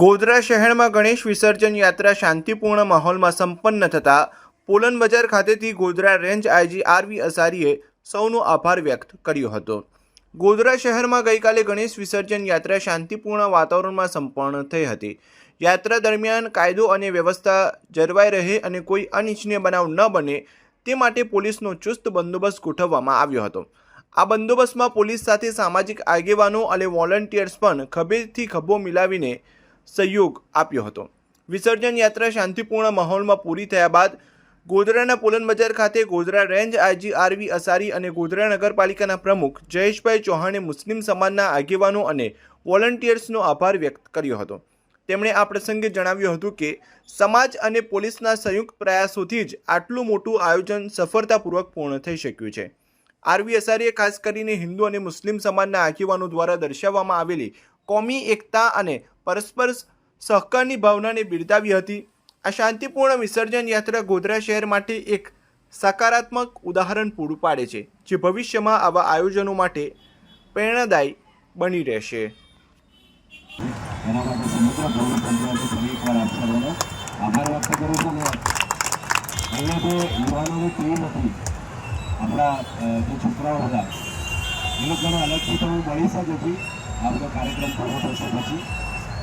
ગોધરા શહેરમાં ગણેશ વિસર્જન યાત્રા શાંતિપૂર્ણ માહોલમાં સંપન્ન થતાં પોલન બજાર ખાતેથી ગોધરા રેન્જ આઈજી આરવી અસારીએ સૌનો આભાર વ્યક્ત કર્યો હતો. ગોધરા શહેરમાં ગઈકાલે ગણેશ વિસર્જન યાત્રા શાંતિપૂર્ણ વાતાવરણમાં સંપન્ન થઈ હતી. યાત્રા દરમિયાન કાયદો અને વ્યવસ્થા જળવાઈ રહે અને કોઈ અનિચ્છનીય બનાવ ન બને તે માટે પોલીસનો ચુસ્ત બંદોબસ્ત ગોઠવવામાં આવ્યો હતો. આ બંદોબસ્તમાં પોલીસ સાથે સામાજિક આગેવાનો અને વોલન્ટિયર્સ પણ ખભેથી ખભો મિલાવીને સહયોગ આપ્યો હતો. વિસર્જન યાત્રા શાંતિપૂર્ણ માહોલમાં પૂરી થયા બાદ ગોધરાના પોલન બજાર ખાતે Godhra range IG R V Asari અને ગોધરા નગરપાલિકાના પ્રમુખ જયેશભાઈ ચૌહાણે મુસ્લિમ સમાજના આગેવાનો અને વોલન્ટિયર્સનો આભાર વ્યક્ત કર્યો હતો. તેમણે આ પ્રસંગે જણાવ્યું હતું કે, સમાજ અને પોલીસના સંયુક્ત પ્રયાસોથી જ આટલું મોટું આયોજન સફળતાપૂર્વક પૂર્ણ થઈ શક્યું છે. આરવી અસારીએ ખાસ કરીને હિન્દુ અને મુસ્લિમ સમાજના આગેવાનો દ્વારા દર્શાવવામાં આવેલી કોમી એકતા અને પરસ્પર સહકારની ભાવનાને બિરદાવી હતી. આ શાંતિપૂર્ણ વિસર્જન યાત્રા ગોધરા શહેર માટે એક સકારાત્મક ઉદાહરણ પૂરું પાડે છે, જે ભવિષ્યમાં આવા આયોજનો માટે પ્રેરણાદાયી બની રહેશે. આપણા જે છોકરાઓ હતા, એ લોકોને અલગથી તો હું મળીશ જ હતી આપણો કાર્યક્રમ પૂરો થશે પછી.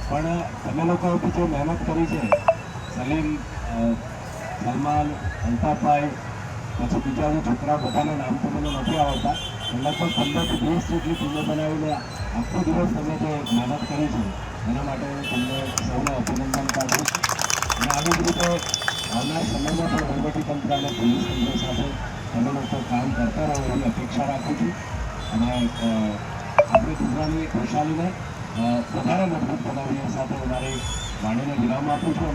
પણ તમે લોકોએ જે મહેનત કરી છે. સલીમ સલમાન અલ્તાફભાઈ પછી બીજા જે છોકરા બધાના નામ તો મને નથી આવડતા લગભગ પંદરથી વીસ જેટલી ટીમો બનાવીને આખો દિવસ તમે જે મહેનત કરી છે, એના માટે હું તમને સૌને અભિનંદન પાઠવું અને આવી જ રીતે આવનાર સમયમાં પણ વહીવટીતંત્ર અને પોલીસ તંત્ર સાથે તમે લોકો કામ કરતા રહો એવી અપેક્ષા રાખું છું. અને આપણે ગુજરાતની ખુશાલીને વધારે મજબૂત બનાવીએ સાથે મારી વાણીને વિરામ આપું છું.